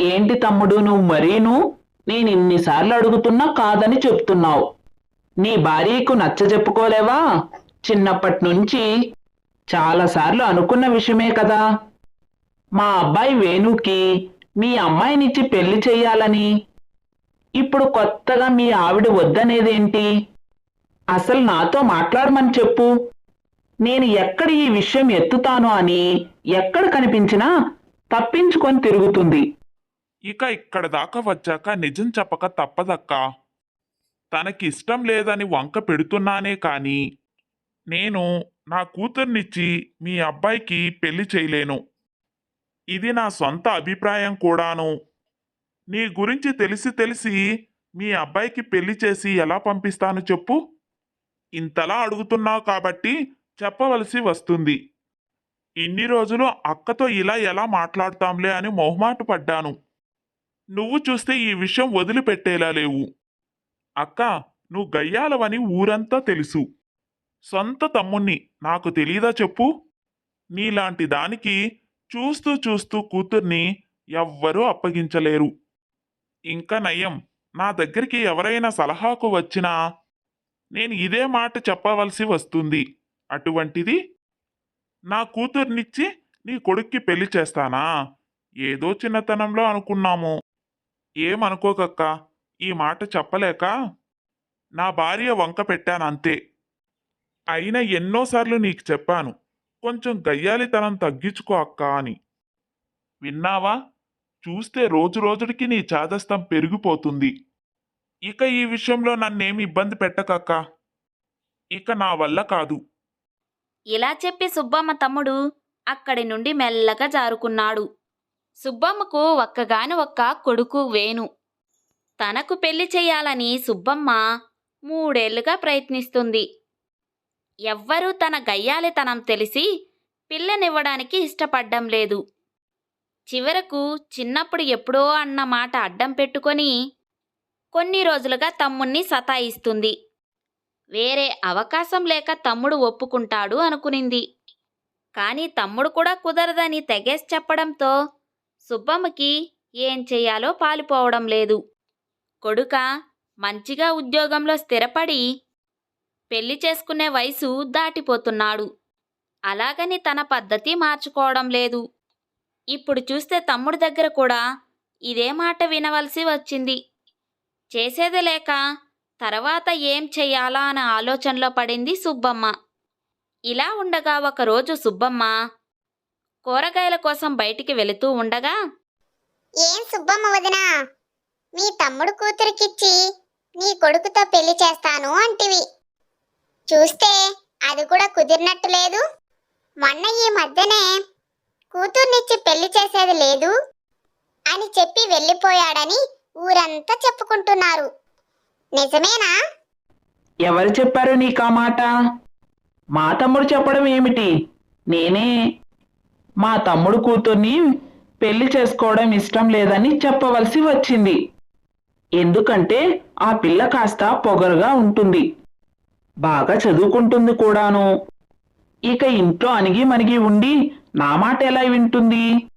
ఏంటి తమ్ముడు నువ్వు మరీను? నేను ఇన్నిసార్లు అడుగుతున్నా కాదని చెప్తున్నావు. నీ భార్యకు నచ్చ చెప్పుకోలేవా? చిన్నప్పటి నుంచి చాలాసార్లు అనుకున్న విషయమే కదా. మా అబ్బాయి వేణుకి మీ అమ్మాయినిచ్చి పెళ్ళి చెయ్యాలని. ఇప్పుడు కొత్తగా మీ ఆవిడ వద్దనేదేంటి? అసలు నాతో మాట్లాడమని చెప్పు. నేను ఎక్కడ ఈ విషయం ఎత్తుతాను అని ఎక్కడ కనిపించినా తప్పించుకొని తిరుగుతుంది. ఇక ఇక్కడ దాకా వచ్చాక నిజం చెప్పక తప్పదక్కా. తనకిష్టం లేదని వంక పెడుతున్నానే కాని నేను నా కూతుర్నిచ్చి మీ అబ్బాయికి పెళ్ళి చేయలేను. ఇది నా సొంత అభిప్రాయం కూడాను. నీ గురించి తెలిసి తెలిసి మీ అబ్బాయికి పెళ్ళి చేసి ఎలా పంపిస్తాను చెప్పు? ఇంతలా అడుగుతున్నావు కాబట్టి చెప్పవలసి వస్తుంది. ఇన్ని రోజులు అక్కతో ఇలా ఎలా మాట్లాడతాంలే అని మొహమాట పడ్డాను. నువ్వు చూస్తే ఈ విషయం వదిలిపెట్టేలా లేవు. అక్క నువ్వు గయ్యాలవని ఊరంతా తెలుసు. సొంత తమ్ముణ్ణి నాకు తెలీదా చెప్పు? నీలాంటి దానికి చూస్తూ చూస్తూ కూతుర్ని ఎవ్వరూ అప్పగించలేరు. ఇంకా నయం నా దగ్గరికి ఎవరైనా సలహాకు వచ్చినా నేను ఇదే మాట చెప్పవలసి వస్తుంది. అటువంటిది నా కూతుర్నిచ్చి నీ కొడుక్కి పెళ్ళి చేస్తానా? ఏదో చిన్నతనంలో అనుకున్నాము. ఏమనుకోకక్క? ఈ మాట చెప్పలేక నా భార్య వంక పెట్టానంతే. అయినా ఎన్నోసార్లు నీకు చెప్పాను కొంచెం గయ్యాలితనం తగ్గించుకో అక్క అని. విన్నావా? చూస్తే రోజు రోజుడికి నీ చాదస్తం పెరిగిపోతుంది. ఇక ఈ విషయంలో నన్నేమి ఇబ్బంది పెట్టకక్క? ఇక నా వల్ల కాదు. ఇలా చెప్పి సుబ్బమ్మ తమ్ముడు అక్కడి నుండి మెల్లగా జారుకున్నాడు. సుబ్బమ్మకు ఒక్కగాని ఒక్క కొడుకు వేణు. తనకు పెళ్ళి చేయాలని సుబ్బమ్మ మూడేళ్ళుగా ప్రయత్నిస్తుంది. ఎవ్వరూ తన గయ్యాలితనం తెలిసి పిల్లనివ్వడానికి ఇష్టపడ్డం లేదు. చివరకు చిన్నప్పుడు ఎప్పుడో అన్న మాట అడ్డం పెట్టుకొని కొన్ని రోజులుగా తమ్ముణ్ణి సతాయిస్తుంది. వేరే అవకాశం లేక తమ్ముడు ఒప్పుకుంటాడు అనుకునింది. కానీ తమ్ముడు కూడా కుదరదని తెగేసి చెప్పడంతో సుబ్బమ్మకి ఏం చెయ్యాలో పాలుపోవడం లేదు. కొడుక మంచిగా ఉద్యోగంలో స్థిరపడి పెళ్ళి చేసుకునే వయసు దాటిపోతున్నాడు. అలాగని తన పద్ధతి మార్చుకోవడం లేదు. ఇప్పుడు చూస్తే తమ్ముడి దగ్గర కూడా ఇదే మాట వినవలసి వచ్చింది. చేసేది లేక తర్వాత ఏం చెయ్యాలా అనే ఆలోచనలో పడింది సుబ్బమ్మ. ఇలా ఉండగా ఒకరోజు సుబ్బమ్మ కూరగాయల కోసం బయటికి వెళుతూ ఉండగా ఏం సుబ్బమ్మ వదినా? మీ తమ్ముడు కూతురికిచ్చి నీ కొడుకుతో పెళ్ళి చేస్తాను అంటివి. చూస్తే అది కూడా కుదిరినట్టు లేదు. మొన్న ఈ మధ్యనే కూతుర్నిచ్చి పెళ్ళి చేసేది లేదు అని చెప్పి వెళ్ళిపోయాడని ఊరంతా చెప్పుకుంటున్నారు. నిజమేనా? ఎవరు చెప్పారు నీకు మాట? మా తమ్ముడు చెప్పడం ఏమిటి? నేనే మా తమ్ముడు కూతుర్ని పెళ్ళి చేసుకోవడం ఇష్టం లేదని చెప్పవలసి వచ్చింది. ఎందుకంటే ఆ పిల్ల కాస్త పొగరుగా ఉంటుంది. బాగా చదువుకుంటుంది కూడాను. ఇక ఇంట్లో అణిగి మణిగి ఉండి నా మాట ఎలా వింటుంది?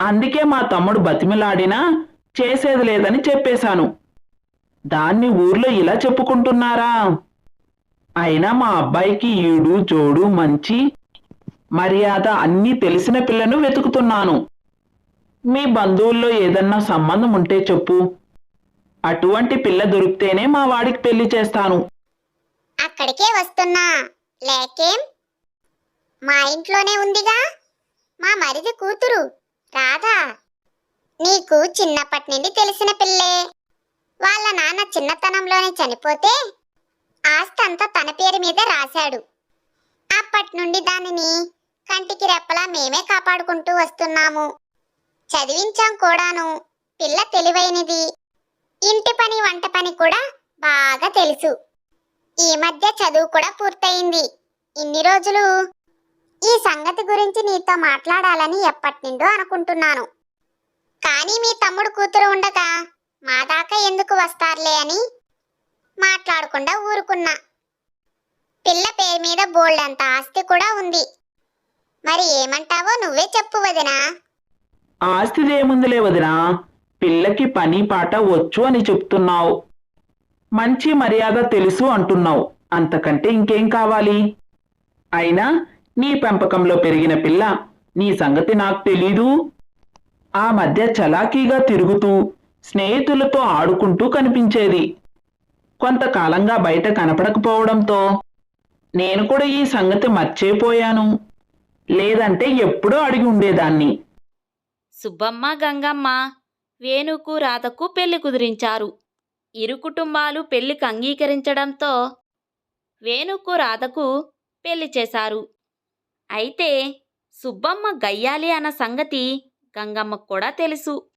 అందుకే మా తమ్ముడు బతిమిలాడినా చేసేది లేదని చెప్పేశాను. దాన్ని ఊర్లో ఇలా చెప్పుకుంటున్నారా? అయినా మా అబ్బాయికి ఈడు జోడు మంచి మర్యాద అన్నీ తెలిసిన పిల్లను వెతుకుతున్నాను. మీ బంధువుల్లో ఏదన్నా సంబంధం ఉంటే చెప్పు. అటువంటి పిల్ల దొరికితేనే మా వాడికి పెళ్ళి చేస్తాను. అక్కడికే వస్తున్నా. లేకేం? మా ఇంట్లోనే ఉందిగా. మా మరిది కూతురు. రాధా. నీకు చిన్నప్పటి నుండి తెలిసిన పిల్లే. వాళ్ళ నాన్న చిన్నతనంలోనే చనిపోతే ఆస్తి అంతా తన పేరు మీద రాశాడు. అప్పటి నుండి దానిని కంటికి రెప్పలా మేమే కాపాడుకుంటూ వస్తున్నాము. చదివించాం కూడాను. పిల్ల తెలివైనది. ఇంటి పని వంట పని కూడా బాగా తెలుసు. ఈ మధ్య చదువు కూడా పూర్తయింది. ఇన్ని రోజులు ఈ సంగతి గురించి నీతో మాట్లాడాలని ఎప్పటి నుండో అనుకుంటున్నాను. కానీ మీ తమ్ముడు కూతురు ఉండగా మా దాకా ఎందుకు వస్తారులే అని మాట్లాడకుండా ఊరుకున్నా. పిల్ల పేరు మీద బోల్డంత ఆస్తి కూడా ఉంది. మరి ఏమంటావో నువ్వే చెప్పు వదినా. ఆస్తిదేముందిలే వదినా? పిల్లకి పని పాట వచ్చు అని చెప్తున్నావు. మంచి మర్యాద తెలుసు అంటున్నావు. అంతకంటే ఇంకేం కావాలి? అయినా నీ పెంపకంలో పెరిగిన పిల్ల నీ సంగతి నాకు తెలీదు. ఆ మధ్య చలాకీగా తిరుగుతూ స్నేహితులతో ఆడుకుంటూ కనిపించేది. కొంతకాలంగా బయట కనపడకపోవడంతో నేను కూడా ఈ సంగతి మర్చిపోయాను. లేదంటే ఎప్పుడో అడిగి ఉండేదాన్ని. సుబ్బమ్మ గంగమ్మ వేణుకు రాధకు పెళ్ళి కుదిరించారు. ఇరు కుటుంబాలు పెళ్ళికి అంగీకరించడంతో వేణుకు రాధకు పెళ్ళి చేశారు. అయితే సుబ్బమ్మ గయ్యాలి అన్న సంగతి గంగమ్మకు కూడా తెలుసు.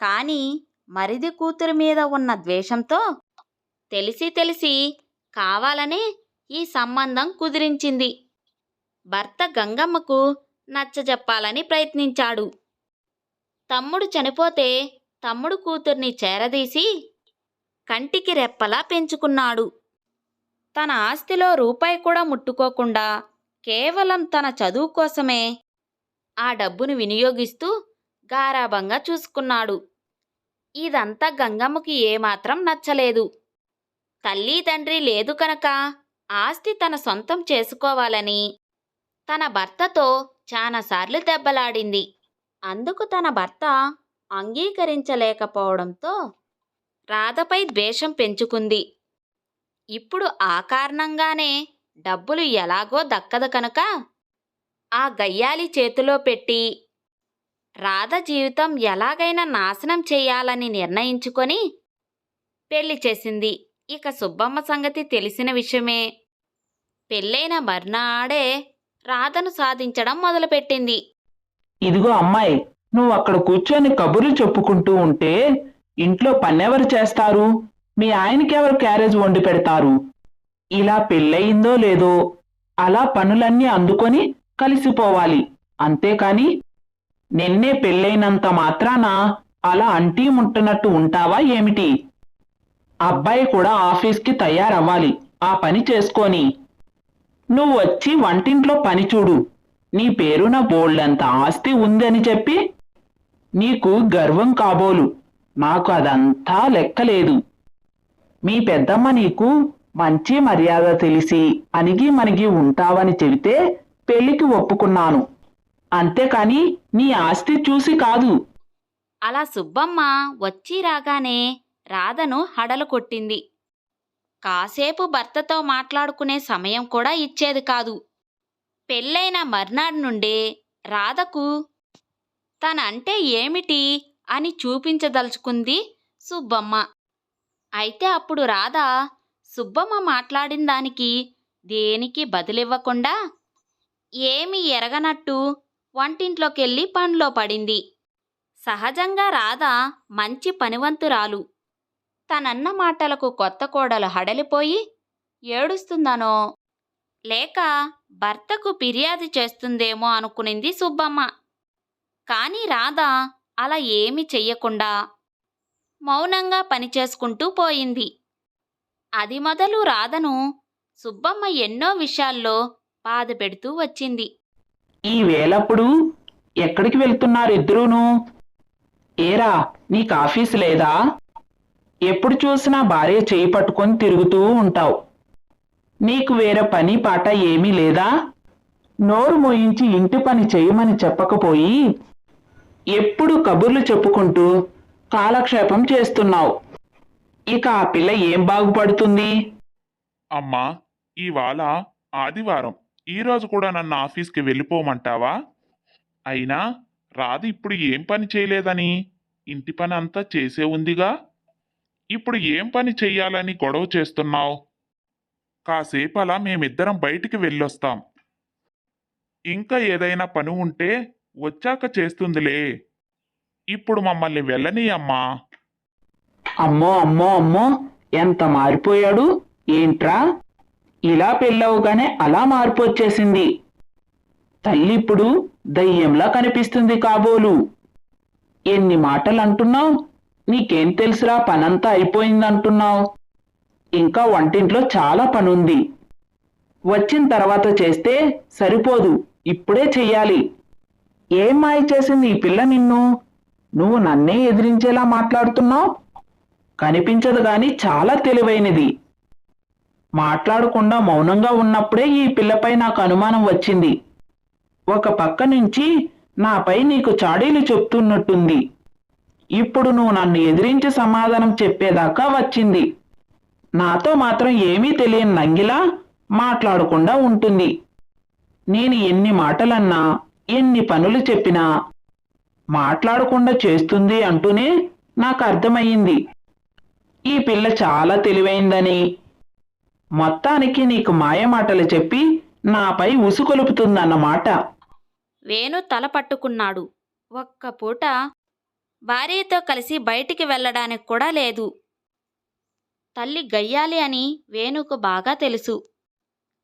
కానీ మరిది కూతురు మీద ఉన్న ద్వేషంతో తెలిసి తెలిసి కావాలనే ఈ సంబంధం కుదిరించింది. భర్త గంగమ్మకు నచ్చజెప్పాలని ప్రయత్నించాడు. తమ్ముడు చనిపోతే తమ్ముడు కూతుర్ని చేరదీసి కంటికి రెప్పలా పెంచుకున్నాడు. తన ఆస్తిలో రూపాయి కూడా ముట్టుకోకుండా కేవలం తన చదువు కోసమే ఆ డబ్బును వినియోగిస్తూ గారాభంగా చూసుకున్నాడు. ఇదంతా గంగమ్మకి ఏమాత్రం నచ్చలేదు. తల్లి తండ్రి లేదు కనుక ఆస్తి తన సొంతం చేసుకోవాలని తన భర్తతో చాలాసార్లు దెబ్బలాడింది. అందుకు తన భర్త అంగీకరించలేకపోవడంతో రాధపై ద్వేషం పెంచుకుంది. ఇప్పుడు ఆ కారణంగానే డబ్బులు ఎలాగో దక్కదు కనుక ఆ గయ్యాలి చేతిలో పెట్టి రాధ జీవితం ఎలాగైనా నాశనం చేయాలని నిర్ణయించుకొని పెళ్ళి చేసింది. ఇక సుబ్బమ్మ సంగతి తెలిసిన విషయమే. పెళ్ళైన మర్నాడే రాధను సాధించడం మొదలుపెట్టింది. ఇదిగో అమ్మాయి నువ్వు అక్కడ కూర్చొని కబుర్లు చెప్పుకుంటూ ఉంటే ఇంట్లో పన్నెవరు చేస్తారు? మీ ఆయనకెవరు క్యారేజ్ వండి పెడతారు? ఇలా పెళ్ళయిందో లేదో అలా పనులన్నీ అందుకొని కలిసిపోవాలి. అంతేకాని నిన్నే పెళ్ళైనంత మాత్రాన అలా అంటీ ముట్టనట్టు ఉంటావా ఏమిటి? అబ్బాయి కూడా ఆఫీస్కి తయారవ్వాలి. ఆ పని చేసుకొని నువ్వు వచ్చి వంటింట్లో పని చూడు నీ పేరున బోల్డంత ఆస్తి ఉందని చెప్పి నీకు గర్వం కాబోలు. నాకు అదంతా లెక్కలేదు. మీ పెద్దమ్మ నీకు మంచి మర్యాద తెలిసి అణిగి మనిగి ఉంటావని చెబితే పెళ్ళికి ఒప్పుకున్నాను. అంతేకాని నీ ఆస్తి చూసి కాదు. అలా సుబ్బమ్మ వచ్చి రాగానే రాధను హడలు కొట్టింది. కాసేపు భర్తతో మాట్లాడుకునే సమయం కూడా ఇచ్చేది కాదు. పెళ్ళైన మర్నాడు నుండే రాధకు తనంటే ఏమిటి అని చూపించదలుచుకుంది సుబ్బమ్మ. అయితే అప్పుడు రాధ సుబ్బమ్మ మాట్లాడిన దానికి దేనికి బదులివ్వకుండా ఏమి ఎరగనట్టు వంటింట్లోకెళ్ళి పనిలో పడింది. సహజంగా రాధ మంచి పనివంతురాలు. తనన్న మాటలకు కొత్త కోడలు హడలిపోయి ఏడుస్తుందనో? లేక భర్తకు ఫిర్యాదు చేస్తుందేమో అనుకునింది సుబ్బమ్మ. కాని రాధ అలా ఏమి చెయ్యకుండా మౌనంగా పనిచేసుకుంటూ పోయింది. అది మొదలు రాధను సుబ్బమ్మ ఎన్నో విషయాల్లో బాధ పెడుతూ వచ్చింది. ఈ వేలప్పుడు ఎక్కడికి వెళ్తున్నారు ఇద్దరూను? ఏరా నీకు ఆఫీస్ లేదా? ఎప్పుడు చూసినా భార్య చేయి పట్టుకొని తిరుగుతూ ఉంటావు. నీకు వేరే పని పాట ఏమీ లేదా? నోరు మోయించి ఇంటి పని చేయమని చెప్పకపోయి ఎప్పుడు కబుర్లు చెప్పుకుంటూ కాలక్షేపం చేస్తున్నావు. ఇక ఆ పిల్ల ఏం బాగుపడుతుంది? అమ్మా ఇవాళ ఆదివారం. ఈరోజు కూడా నన్ను ఆఫీస్కి వెళ్ళిపోమంటావా? అయినా రాధ ఇప్పుడు ఏం పని చేయలేదని ఇంటి పని అంతా చేసే ఉందిగా. ఇప్పుడు ఏం పని చెయ్యాలని గొడవ చేస్తున్నావు? కాసేపు అలా మేమిద్దరం బయటికి వెళ్ళొస్తాం. ఇంకా ఏదైనా పని ఉంటే వచ్చాక చేస్తుందిలే. ఇప్పుడు మమ్మల్ని వెళ్ళని అమ్మా అమ్మో అమ్మో అమ్మో ఎంత మారిపోయాడు? ఏంట్రా? ఇలా పెళ్ళవగానే అలా మార్పు వచ్చేసింది తల్లి ఇప్పుడు దయ్యంలా కనిపిస్తుంది కాబోలు. ఎన్ని మాటలు అంటున్నావు నీకేం తెలుసురా పనంతా అయిపోయిందంటున్నావు. ఇంకా వంటింట్లో చాలా పనుంది. వచ్చిన తర్వాత చేస్తే సరిపోదు ఇప్పుడే చెయ్యాలి. ఏం మాయ చేసింది ఈ పిల్ల నిన్ను? నువ్వు నన్నే ఎదిరించేలా మాట్లాడుతున్నావు? కనిపించదు గాని చాలా తెలివైనది. మాట్లాడకుండా మౌనంగా ఉన్నప్పుడే ఈ పిల్లపై నాకు అనుమానం వచ్చింది. ఒక పక్క నుంచి నాపై నీకు చాడీలు చెప్తున్నట్టుంది. ఇప్పుడు నువ్వు నన్ను ఎదిరించి సమాధానం చెప్పేదాకా వచ్చింది. నాతో మాత్రం ఏమీ తెలియని నంగిలా మాట్లాడకుండా ఉంటుంది. నేను ఎన్ని మాటలన్నా ఎన్ని పనులు చెప్పినా మాట్లాడకుండా చేస్తుంది అంటూనే నాకు అర్థమయ్యింది. ఈ పిల్ల చాలా తెలివైందని. మొత్తానికి నీకు మాయమాటలు చెప్పి నాపై ఉసుకొలుపుతుందన్నమాట. వేణు తల పట్టుకున్నాడు. ఒక్క పూట భార్యతో కలిసి బయటికి వెళ్ళడానికి కూడా లేదు. తల్లి గయ్యాలి అని వేణుకు బాగా తెలుసు.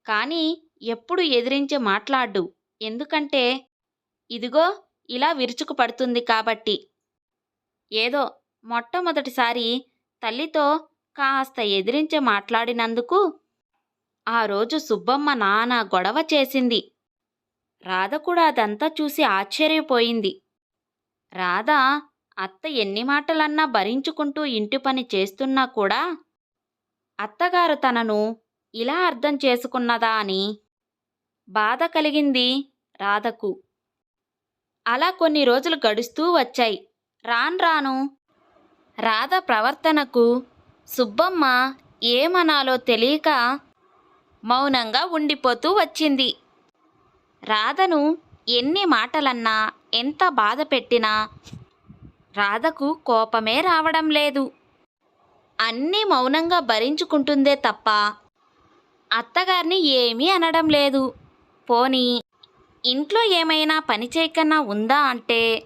కానీ ఎప్పుడు ఎదిరించి మాట్లాడు. ఎందుకంటే ఇదిగో ఇలా విరుచుకు పడుతుంది కాబట్టి. ఏదో మొట్టమొదటిసారి తల్లితో కాస్త ఎదిరించి మాట్లాడినందుకు ఆ రోజు సుబ్బమ్మ నానా గొడవ చేసింది. రాధ కూడా అదంతా చూసి ఆశ్చర్యపోయింది. రాధ అత్త ఎన్ని మాటలన్నా భరించుకుంటూ ఇంటి పని చేస్తున్నా కూడా అత్తగారు తనను ఇలా అర్థం చేసుకున్నదా అని బాధ కలిగింది రాధకు. అలా కొన్ని రోజులు గడుస్తూ వచ్చాయి. రాన్ రాను రాధ ప్రవర్తనకు సుబ్బమ్మ ఏమనాలో తెలియక మౌనంగా ఉండిపోతూ వచ్చింది. రాధను ఎన్ని మాటలన్నా ఎంత బాధ పెట్టినా రాధకు కోపమే రావడం లేదు. అన్నీ మౌనంగా భరించుకుంటుందే తప్ప అత్తగారిని ఏమీ అనడం లేదు. పోనీ ఇంట్లో ఏమైనా పని చేయకన్నా ఉందా అంటే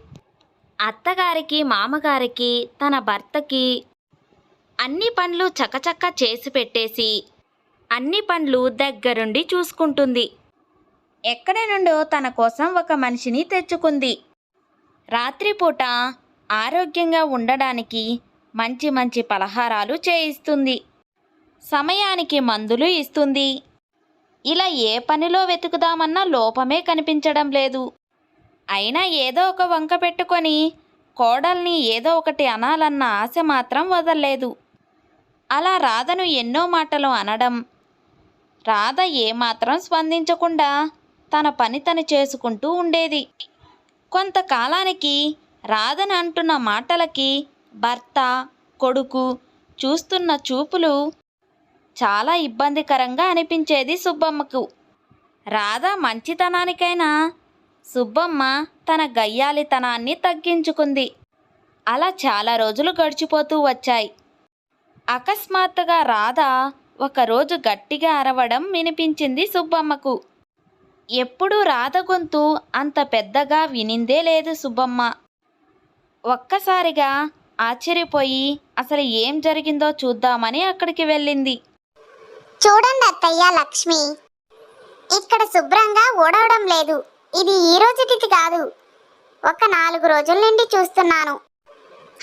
అత్తగారికి మామగారికి తన భర్తకి అన్ని పనులు చకచక్క చేసి పెట్టేసి అన్ని పనులు దగ్గరుండి చూసుకుంటుంది. ఎక్కడి నుండో తన కోసం ఒక మనిషిని తెచ్చుకుంది. రాత్రిపూట ఆరోగ్యంగా ఉండడానికి మంచి మంచి పలహారాలు చేయిస్తుంది. సమయానికి మందులు ఇస్తుంది. ఇలా ఏ పనిలో వెతుకుదామన్నా లోపమే కనిపించడం లేదు. అయినా ఏదో ఒక వంక పెట్టుకొని కోడల్ని ఏదో ఒకటి అనాలన్న ఆశ మాత్రం వదల్లేదు. అలా రాధను ఎన్నో మాటలు అనడం రాధ ఏమాత్రం స్పందించకుండా తన పని తను చేసుకుంటూ ఉండేది. కొంతకాలానికి రాధను అంటున్న మాటలకి భర్త కొడుకు చూస్తున్న చూపులు చాలా ఇబ్బందికరంగా అనిపించేది సుబ్బమ్మకు. రాధ మంచితనానికైనా సుబ్బమ్మ తన గయ్యాలితనాన్ని తగ్గించుకుంది. అలా చాలా రోజులు గడిచిపోతూ వచ్చాయి. అకస్మాత్తుగా రాధ ఒకరోజు గట్టిగా అరవడం వినిపించింది సుబ్బమ్మకు. ఎప్పుడూ రాధ గొంతు అంత పెద్దగా వినిందే లేదు సుబ్బమ్మ. ఒక్కసారిగా ఆశ్చర్యపోయి అసలు ఏం జరిగిందో చూద్దామని అక్కడికి వెళ్ళింది. చూడండి అత్తయ్య లక్ష్మి. ఇక్కడ శుభ్రంగా ఓడవడం లేదు. ఇది ఈ రోజుటిది కాదు. ఒక నాలుగు రోజుల నుండి చూస్తున్నాను.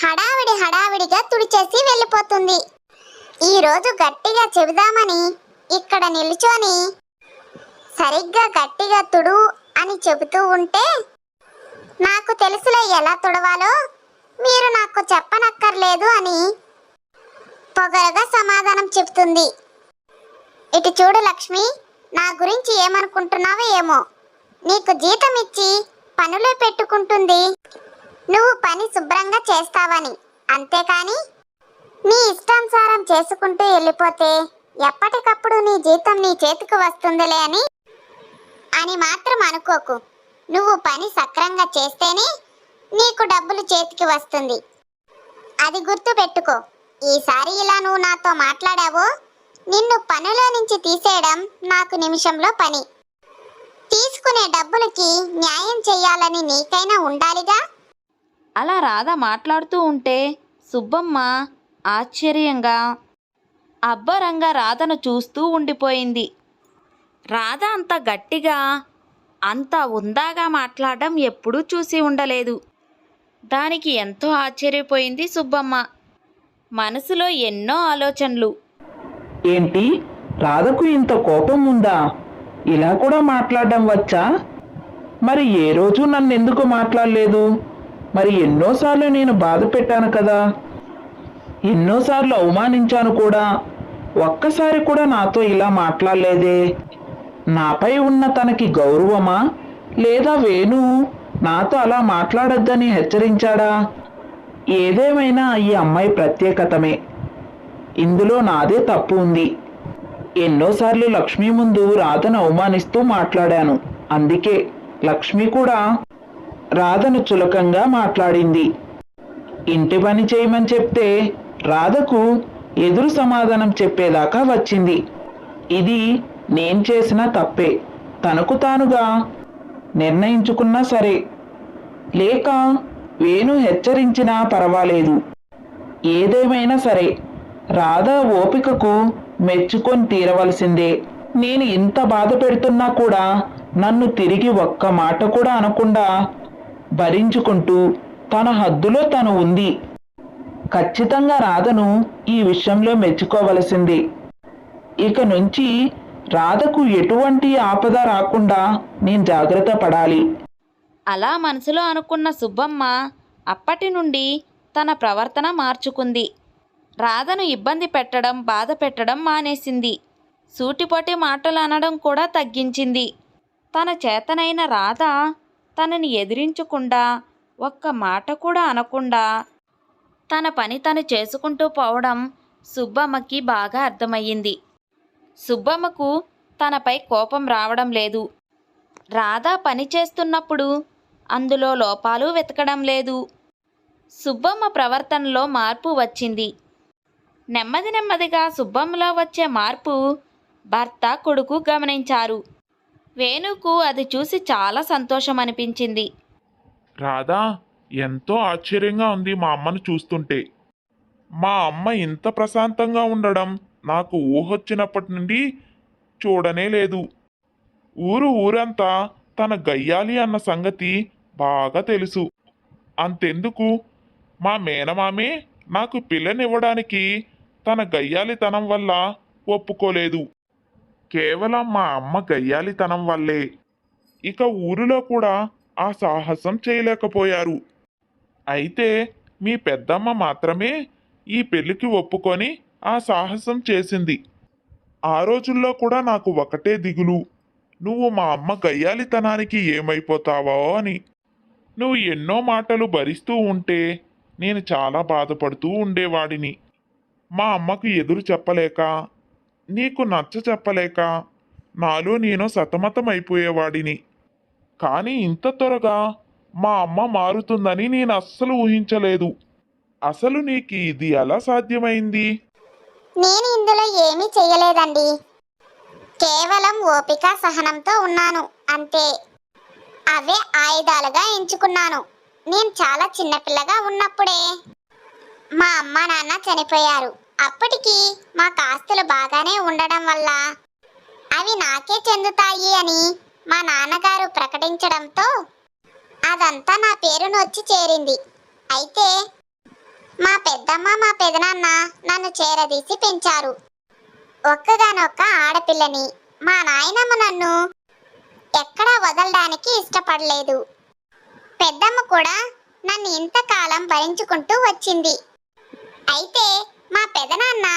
హడావిడి హడావిడిగా తుడిచేసి వెళ్ళిపోతుంది. ఈరోజు గట్టిగా చెబుదామని ఇక్కడ నిల్చొని సరిగ్గా గట్టిగా తుడు అని చెబుతూ ఉంటే నాకు తెలుసులే ఎలా తుడవాలో. మీరు నాకు చెప్పనక్కర్లేదు అని పొగరగా సమాధానం చెప్తుంది ఇటు చూడు లక్ష్మి నా గురించి ఏమనుకుంటున్నావో ఏమో. నీకు జీతం ఇచ్చి పనులే పెట్టుకుంటుంది. నువ్వు పని శుభ్రంగా చేస్తావని. అంతేకాని నీ ఇష్టానుసారం చేసుకుంటూ వెళ్ళిపోతే ఎప్పటికప్పుడు నీ జీతం నీ చేతికి వస్తుందిలే అని అని మాత్రం అనుకోకు. నువ్వు పని సక్రంగా చేస్తేనే నీకు డబ్బులు చేతికి వస్తుంది. అది గుర్తు పెట్టుకో. ఈసారి ఇలా నువ్వు నాతో మాట్లాడావో నిన్ను పనిలో నుంచి తీసేయడం నాకు నిమిషంలో పని. తీసుకునే డబ్బులకి న్యాయం చెయ్యాలని నీకైనా ఉండాలిగా? అలా రాధ మాట్లాడుతూ ఉంటే సుబ్బమ్మ ఆశ్చర్యంగా అబ్బరంగా రాధను చూస్తూ ఉండిపోయింది. రాధ అంత గట్టిగా అంత ఉందాగా మాట్లాడడం ఎప్పుడూ చూసి ఉండలేదు. దానికి ఎంతో ఆశ్చర్యపోయింది సుబ్బమ్మ. మనసులో ఎన్నో ఆలోచనలు. ఏంటి? రాధకు ఇంత కోపం ఉందా? ఇలా కూడా మాట్లాడడం వచ్చా? మరి ఏ రోజు నన్ను ఎందుకు మాట్లాడలేదు? మరి ఎన్నోసార్లు నేను బాధ పెట్టాను కదా. ఎన్నోసార్లు అవమానించాను కూడా. ఒక్కసారి కూడా నాతో ఇలా మాట్లాడలేదే. నాపై ఉన్న తనకి గౌరవమా? లేదా వేణు నాతో అలా మాట్లాడొద్దని హెచ్చరించాడా? ఏదేమైనా ఈ అమ్మాయి ప్రత్యేకతమే. ఇందులో నాదే తప్పు ఉంది. ఎన్నోసార్లు లక్ష్మి ముందు రాధను అవమానిస్తూ మాట్లాడాను. అందుకే లక్ష్మి కూడా రాధను చులకంగా మాట్లాడింది. ఇంటి పని చేయమని చెప్తే రాధకు ఎదురు సమాధానం చెప్పేదాకా వచ్చింది. ఇది నేను చేసిన తప్పే. తనకు తానుగా నిర్ణయించుకున్నా సరే. లేక వేణు హెచ్చరించినా పర్వాలేదు. ఏదేమైనా సరే. రాధ ఓపికకు మెచ్చుకొని తీరవలసిందే. నేను ఇంత బాధ పెడుతున్నా కూడా నన్ను తిరిగి ఒక్క మాట కూడా అనకుండా భరించుకుంటూ తన హద్దులో తను ఉంది. ఖచ్చితంగా రాధను ఈ విషయంలో మెచ్చుకోవలసింది. ఇక నుంచి రాధకు ఎటువంటి ఆపద రాకుండా నేను జాగ్రత్త పడాలి. అలా మనసులో అనుకున్న సుబ్బమ్మ అప్పటి నుండి తన ప్రవర్తన మార్చుకుంది. రాధను ఇబ్బంది పెట్టడం బాధ పెట్టడం మానేసింది. సూటిపోటి మాటలు అనడం కూడా తగ్గించింది. తన చేతనైన రాధ తనని ఎదిరించకుండా ఒక్క మాట కూడా అనకుండా తన పని తను చేసుకుంటూ పోవడం సుబ్బమ్మకి బాగా అర్థమయ్యింది. సుబ్బమ్మకు తనపై కోపం రావడం లేదు. రాధా పని చేస్తున్నప్పుడు అందులో లోపాలు వెతకడం లేదు. సుబ్బమ్మ ప్రవర్తనలో మార్పు వచ్చింది. నెమ్మది నెమ్మదిగా సుబ్బమ్మలో వచ్చే మార్పు భర్త కొడుకు గమనించారు. వేణుకు అది చూసి చాలా సంతోషం అనిపించింది. రాధా ఎంతో ఆశ్చర్యంగా ఉంది మా అమ్మను చూస్తుంటే. మా అమ్మ ఇంత ప్రశాంతంగా ఉండడం నాకు ఊహొచ్చినప్పటి నుండి చూడనే లేదు. ఊరు ఊరంతా తన గయ్యాలి అన్న సంగతి బాగా తెలుసు. అంతెందుకు? మా మేనమామే నాకు పిల్లనివ్వడానికి తన గయ్యాలితనం వల్ల ఒప్పుకోలేదు. కేవలం మా అమ్మ గయ్యాలితనం వల్లే. ఇక ఊరిలో కూడా ఆ సాహసం చేయలేకపోయారు. అయితే మీ పెద్దమ్మ మాత్రమే ఈ పెళ్ళికి ఒప్పుకొని ఆ సాహసం చేసింది. ఆ రోజుల్లో కూడా నాకు ఒకటే దిగులు. నువ్వు మా అమ్మ గయ్యాలితనానికి ఏమైపోతావో అని. నువ్వు ఎన్నో మాటలు భరిస్తూ ఉంటే నేను చాలా బాధపడుతూ ఉండేవాడిని. మా అమ్మకు ఎదురు చెప్పలేక నీకు నచ్చ చెప్పలేక నాలో నేను సతమతమైపోయేవాడిని. కానీ ఇంత త్వరగా మా అమ్మ మారుతుందని నేను అస్సలు ఊహించలేదు. అసలు నీకు ఇది ఎలా సాధ్యమైంది? నేను ఇందులో ఏమీ చెయ్యలేదండి. కేవలం ఓపిక సహనంతో ఉన్నాను. అంతే. అవే ఆయుధాలుగా ఎంచుకున్నాను. నేను చాలా చిన్నపిల్లగా ఉన్నప్పుడే. మా అమ్మ నాన్న చనిపోయారు. అప్పటికి మా కాస్తులు బాగానే ఉండడం వల్ల అవి నాకే చెందుతాయి అని మా నాన్నగారు ప్రకటించడంతో అదంతా నా పేరును వచ్చి చేరింది. అయితే మా పెద్దమ్మ మా పెదనాన్న నన్ను చేరదీసి పెంచారు. ఒక్కగానొక్క ఆడపిల్లని. మా నాయనమ్మ నన్ను ఎక్కడా వదలడానికి ఇష్టపడలేదు. పెద్దమ్మ కూడా నన్ను ఇంతకాలం భరించుకుంటూ వచ్చింది. అయితే మా పెదనాన్న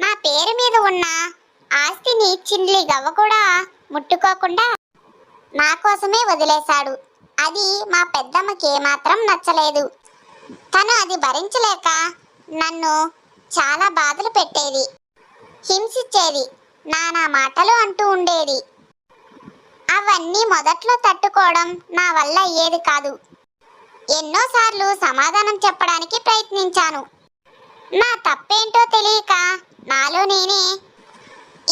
నా పేరు మీద ఉన్న ఆస్తిని చిల్లి గవ్వ కూడా ముట్టుకోకుండా నా కోసమే వదిలేశాడు. అది మా పెద్దమ్మకి ఏమాత్రం నచ్చలేదు. తను అది భరించలేక నన్ను చాలా బాధలు పెట్టేది. హింసించేది. నానా మాటలు అంటూ ఉండేది. అవన్నీ మొదట్లో తట్టుకోవడం నా వల్ల అయ్యేది కాదు. ఎన్నోసార్లు సమాధానం చెప్పడానికి ప్రయత్నించాను. నా తప్పేంటో తెలియక నాలో నేనే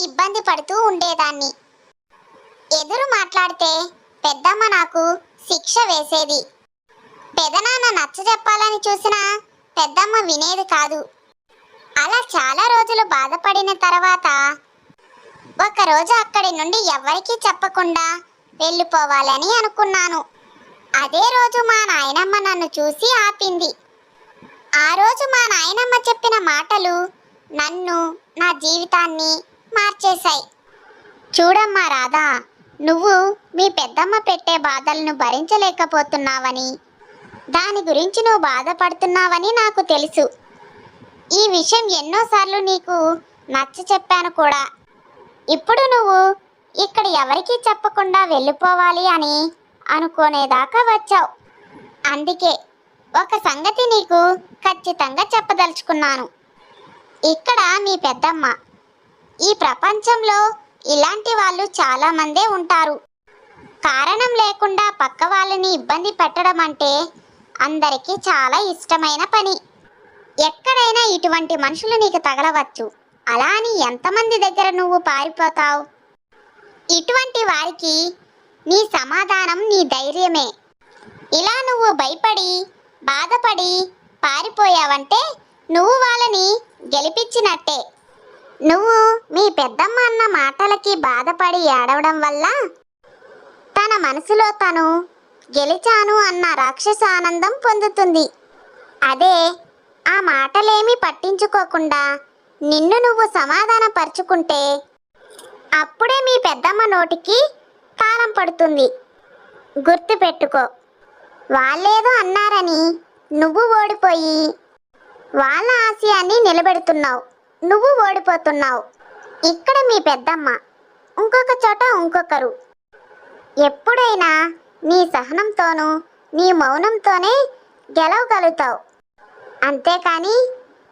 ఇబ్బంది పడుతూ ఉండేదాన్ని. ఎదురు మాట్లాడితే పెద్దమ్మ నాకు శిక్ష వేసేది. పెదనాన్న నచ్చ చెప్పాలని చూసినా పెద్దమ్మ వినేది కాదు. అలా చాలా రోజులు బాధపడిన తర్వాత ఒకరోజు అక్కడి నుండి ఎవరికీ చెప్పకుండా వెళ్ళిపోవాలని అనుకున్నాను. అదే రోజు మా నాయనమ్మ నన్ను చూసి ఆపింది. ఆ రోజు మా నాయనమ్మ చెప్పిన మాటలు నన్ను నా జీవితాన్ని మార్చేశాయి. చూడమ్మా రాధా నువ్వు మీ పెద్దమ్మ పెట్టే బాధలను భరించలేకపోతున్నావని దాని గురించి నువ్వు బాధపడుతున్నావని నాకు తెలుసు. ఈ విషయం ఎన్నోసార్లు నీకు నచ్చ చెప్పాను కూడా. ఇప్పుడు నువ్వు ఇక్కడ ఎవరికీ చెప్పకుండా వెళ్ళిపోవాలి అని అనుకునేదాకా వచ్చావు. అందుకే ఒక సంగతి నీకు ఖచ్చితంగా చెప్పదలుచుకున్నాను. ఇక్కడ మీ పెద్దమ్మ ఈ ప్రపంచంలో ఇలాంటి వాళ్ళు చాలామందే ఉంటారు. కారణం లేకుండా పక్క వాళ్ళని ఇబ్బంది పెట్టడం అంటే అందరికీ చాలా ఇష్టమైన పని. ఎక్కడైనా ఇటువంటి మనుషులు నీకు తగలవచ్చు. అలా అని ఎంతమంది దగ్గర నువ్వు పారిపోతావు? ఇటువంటి వారికి నీ సమాధానం నీ ధైర్యమే. ఇలా నువ్వు భయపడి బాధపడి పారిపోయావంటే నువ్వు వాళ్ళని గెలిపించినట్టే. నువ్వు మీ పెద్దమ్మ అన్న మాటలకి బాధపడి ఏడవడం వల్ల తన మనసులో తను గెలిచాను అన్న రాక్షస ఆనందం పొందుతుంది. అదే ఆ మాటలేమీ పట్టించుకోకుండా నిన్ను నువ్వు సమాధానపరుచుకుంటే అప్పుడే మీ పెద్దమ్మ నోటికి తాళం పడుతుంది. గుర్తుపెట్టుకో వాళ్ళేదో అన్నారని నువ్వు ఓడిపోయి వాళ్ళ ఆశయాన్ని నిలబెడుతున్నావు. నువ్వు ఓడిపోతున్నావు. ఇక్కడ మీ పెద్దమ్మ ఇంకొక చోట ఇంకొకరు. ఎప్పుడైనా నీ సహనంతోనూ నీ మౌనంతోనే గెలవగలుగుతావు. అంతేకాని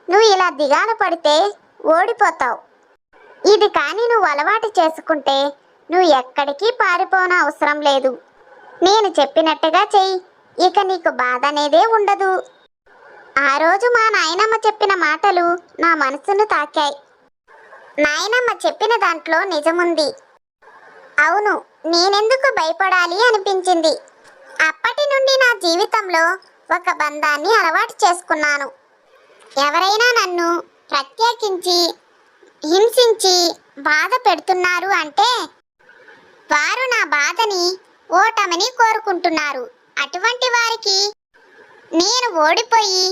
నువ్వు ఇలా దిగాలు పడితే ఓడిపోతావు. ఇది కానీ నువ్వు అలవాటు చేసుకుంటే నువ్వు ఎక్కడికి పారిపోన అవసరం లేదు. నేను చెప్పినట్టుగా చెయ్యి ఇక నీకు బాధ అనేదే ఉండదు. ఆ రోజు మా నాయనమ్మ చెప్పిన మాటలు నా మనసును తాకాయి. నాయనమ్మ చెప్పిన దాంట్లో నిజముంది. అవును నేనెందుకు భయపడాలి అనిపించింది. అప్పటి నుండి నా జీవితంలో ఒక బంధాన్ని అలవాటు చేసుకున్నాను. ఎవరైనా నన్ను ప్రత్యేకించి హింసించి బాధ పెడుతున్నారు అంటే వారు నా బాధని ఓటమని కోరుకుంటున్నారు. అటువంటి వారికి నేను ఓడిపోయి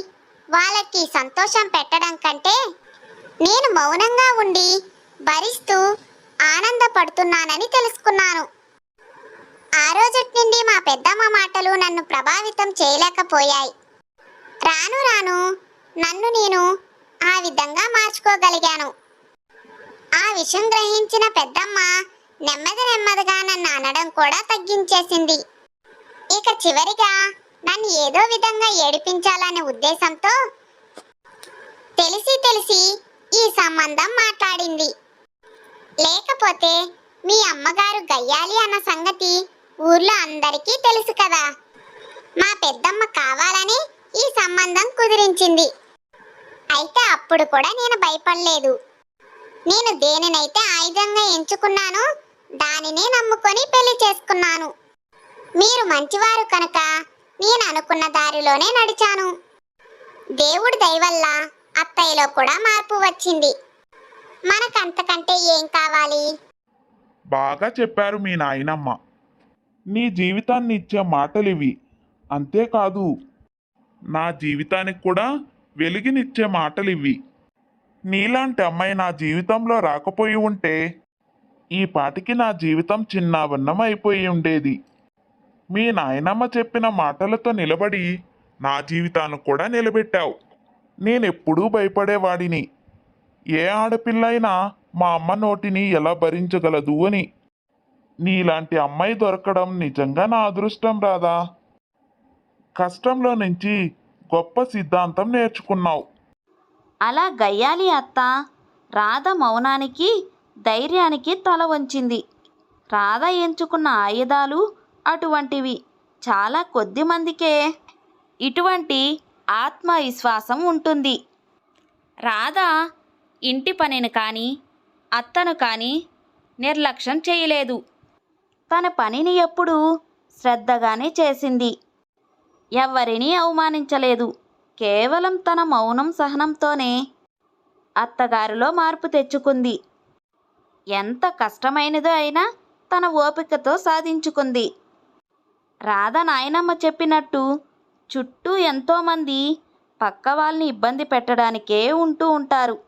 వాళ్ళకి సంతోషం పెట్టడం కంటే నేను మౌనంగా ఉండి భరిస్తూ ఆనందపడుతున్నానని తెలుసుకున్నాను. ఆ రోజటి నుండి మా పెద్దమ్మ మాటలు నన్ను ప్రభావితం చేయలేకపోయాయి. రాను రాను నన్ను నేను ఆ విధంగా మార్చుకోగలిగాను. ఆ విషయం గ్రహించిన పెద్దమ్మ నెమ్మది నెమ్మదిగా నన్ను అనడం కూడా తగ్గించేసింది. ఇక చివరిగా నన్ను ఏదో విధంగా ఏడిపించాలనే ఉద్దేశంతో తెలిసి తెలిసి ఈ సంబంధం మాట్లాడింది. లేకపోతే మీ అమ్మగారు గయ్యాలి అన్న సంగతి ఊర్లో అందరికీ తెలుసు కదా. మా పెద్దమ్మ కావాలని ఈ సంబంధం కుదిరించింది. అయితే అప్పుడు కూడా నేను భయపడలేదు. నేను దేనినైతే ఆయుధంగా ఎంచుకున్నానో దానినే నమ్ముకొని పెళ్ళి చేసుకున్నాను. మీరు మంచివారు కనుక నేను అనుకున్న దారిలోనే నడిచాను. దేవుడి దయవల్ల అత్తయ్యలో కూడా మార్పు వచ్చింది. మనకంతకంటే ఏం కావాలి? బాగా చెప్పారు మీ నాయనమ్మ. నీ జీవితాన్ని ఇచ్చే మాటలివి. అంతేకాదు నా జీవితానికి కూడా వెలిగినిచ్చే మాటలివి. నీలాంటి అమ్మాయి నా జీవితంలో రాకపోయి ఉంటే ఈ పాటికి నా జీవితం చిన్నావన్నం అయిపోయి ఉండేది. మీ నాయనమ్మ చెప్పిన మాటలతో నిలబడి నా జీవితాన్ని కూడా నిలబెట్టావు. నేనెప్పుడూ భయపడేవాడిని. ఏ ఆడపిల్ల అయినా మా అమ్మ నోటిని ఎలా భరించగలదు అని నీలాంటి అమ్మాయి దొరకడం నిజంగా నా అదృష్టం రాదా కష్టంలో నుంచి గొప్ప సిద్ధాంతం నేర్చుకున్నావు. అలా గయ్యాలి అత్త. రాధ మౌనానికి ధైర్యానికి తల వంచింది. రాధ ఎంచుకున్న ఆయుధాలు అటువంటివి. చాలా కొద్ది మందికే. ఇటువంటి ఆత్మవిశ్వాసం ఉంటుంది. రాధ ఇంటి పనిని కానీ అత్తను కానీ నిర్లక్ష్యం చేయలేదు. తన పనిని ఎప్పుడూ శ్రద్ధగానే చేసింది. ఎవరినీ అవమానించలేదు. కేవలం తన మౌనం సహనంతోనే అత్తగారిలో మార్పు తెచ్చుకుంది. ఎంత కష్టమైనదో అయినా తన ఓపికతో సాధించుకుంది. రాధ నాయనమ్మ చెప్పినట్టు చుట్టూ ఎంతోమంది పక్క వాళ్ళని ఇబ్బంది పెట్టడానికే ఉంటూ ఉంటారు.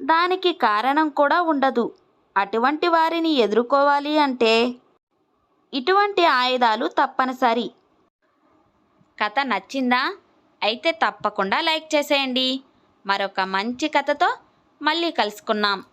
దానికి కారణం కూడా ఉండదు. అటువంటి వారిని ఎదుర్కోవాలి అంటే ఇటువంటి ఆయుధాలు తప్పనిసరి. కథ నచ్చిందా? అయితే తప్పకుండా లైక్ చేసేయండి. మరొక మంచి కథతో మళ్ళీ కలుసుకున్నాం